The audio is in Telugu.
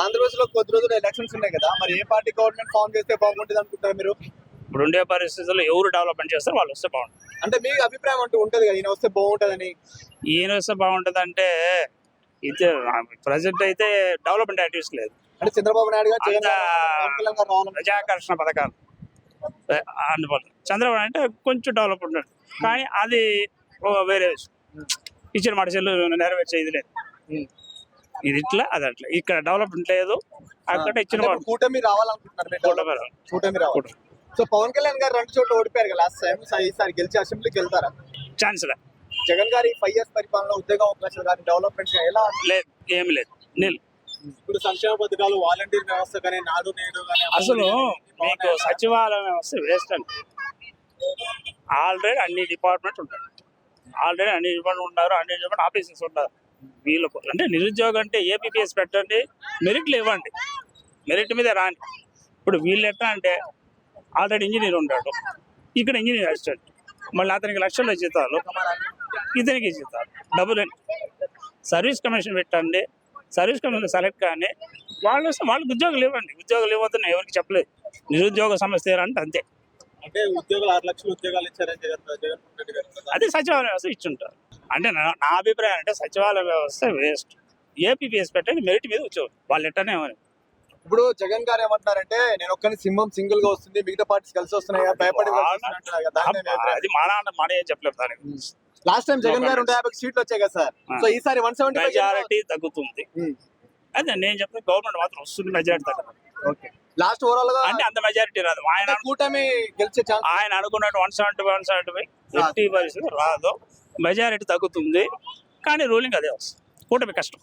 ఆంధ్రప్రదేశ్లో కొద్ది రోజులు ఎలక్షన్స్ ఉన్నాయి కదా మరి ఏ పార్టీ గవర్నమెంట్ ఫామ్ చేస్తే బాగుంటుంది అనుకుంటారు మీరు? ఇప్పుడు ఉండే పరిస్థితుల్లో ఎవరు డెవలప్మెంట్ చేస్తారో వాళ్ళు వస్తే బాగుంటుంది. అంటే మీ అభిప్రాయం అంటూ ఉంటది కదా ఈయన వస్తే బాగుంటదని. ఈయన వస్తే బాగుంటుంది అంటే ఇది ప్రజెంట్ అయితే డెవలప్మెంట్ యాక్టివిటీస్ లేదు. అంటే చంద్రబాబు నాయుడు గారు జగన్ ప్రజాకర్షణ పథకాలు. అందువల్ల చంద్రబాబు అంటే కొంచెం డెవలప్ ఉంటాడు కానీ అది ఓ వేరే విషయం. ఇచ్చిన మాట చెల్లు నెరవేర్చే ఇది లేదు ఇది ఇట్లా అది అట్లా. ఇక్కడ డెవలప్మెంట్ లేదు. అక్కడ ఇచ్చిన ఇప్పుడు కూటమి రావాలనుకుంటున్నారు కూటమి రావాలి. సో పవన్ కళ్యాణ్ గారు రెండు చోట్ల ఓడిపోయారు కదా లాస్ట్ టైం ఈసారి గెలిచి అసెంబ్లీకి వెళ్తారా? ఛాన్స్ లేదు జగన్ గారి ఫైవ్ ఇయర్స్ పరిపాలన ఉద్యోగ అవకాశాలు కానీ డెవలప్మెంట్ ఎలా? లేదు ఏమి లేదు. నీళ్ళు. ఇప్పుడు సంక్షేమ పథకాలు వాలంటీర్ వ్యవస్థ కానీ నాడు నేడు కానీ అసలు మీకు సచివాలయం వ్యవస్థ వేస్ట్ అండి. ఆల్రెడీ అన్ని డిపార్ట్మెంట్ ఉంటాయి. ఆల్రెడీ అన్ని డిపార్ట్మెంట్ ఉంటారు అన్ని డిపార్ట్మెంట్ ఆఫీసెస్ ఉంటారు వీళ్ళకు అంటే నిరుద్యోగం అంటే ఏపీఎస్ పెట్టండి మెరిట్లు ఇవ్వండి. మెరిట్ మీద రాండి. ఇప్పుడు వీళ్ళు ఎట్లా అంటే ఆల్రెడీ ఇంజనీర్ ఉంటాడు ఇక్కడ ఇంజనీర్ అసిస్టెంట్ మళ్ళీ అతనికి లక్షల్లో జీతాలు. ఇతనికి జీతాలు. డబ్బులు సర్వీస్ కమిషన్ పెట్టండి. సర్వీస్ కమిషన్ సెలెక్ట్ కానీ వాళ్ళు వస్తే వాళ్ళకి ఉద్యోగాలు ఇవ్వండి. ఉద్యోగాలు ఇవ్వద్దని ఎవరికి చెప్పలేదు. నిరుద్యోగ సమస్య అంటే అంతే. అంటే ఉద్యోగాలు ఆరు లక్షల ఉద్యోగాలు ఇచ్చారని. అది సచివాలయ ఇచ్చుంటారు. అంటే నా అభిప్రాయం అంటే సచివాలయ వ్యవస్థ వేస్ట్. ఏపీపీఎస్ పెట్టండి మెరిట్ మీద ఉద్యోగం వాళ్ళు ఎట్టనే ఇప్పుడు జగన్ గారు ఏమంటున్నారంటే నేను ఒక్కని సింహం సింగిల్గా వస్తుంది మిగతా పార్టీస్ కలిసి వస్తున్నాయి కదా, భయపడి అది మన మన ఏం చెప్పలేదు దానికి. లాస్ట్ టైం జగన్ గారు యాభై సీట్లు వచ్చాయి కదా సార్. సో ఈసారి వన్ సెవెంటీ మెజారిటీ తగ్గుతుంది. అదే నేను చెప్పిన గవర్నమెంట్ మాత్రం వస్తుంది మెజారిటీ తగ్గదు. ఓకే. లాస్ట్ ఓవరాల్గా అంటే అంత మెజారిటీ రాదు. ఆయన కూటమి గెలిచే ఛాన్స్ ఆయన అనుకున్నట్టు one seventy one seventy five ఎట్టి పరిస్థితి రాదు. మెజారిటీ తగ్గుతుంది కానీ రూలింగ్ అదే వస్తుంది. కూటమి కష్టం.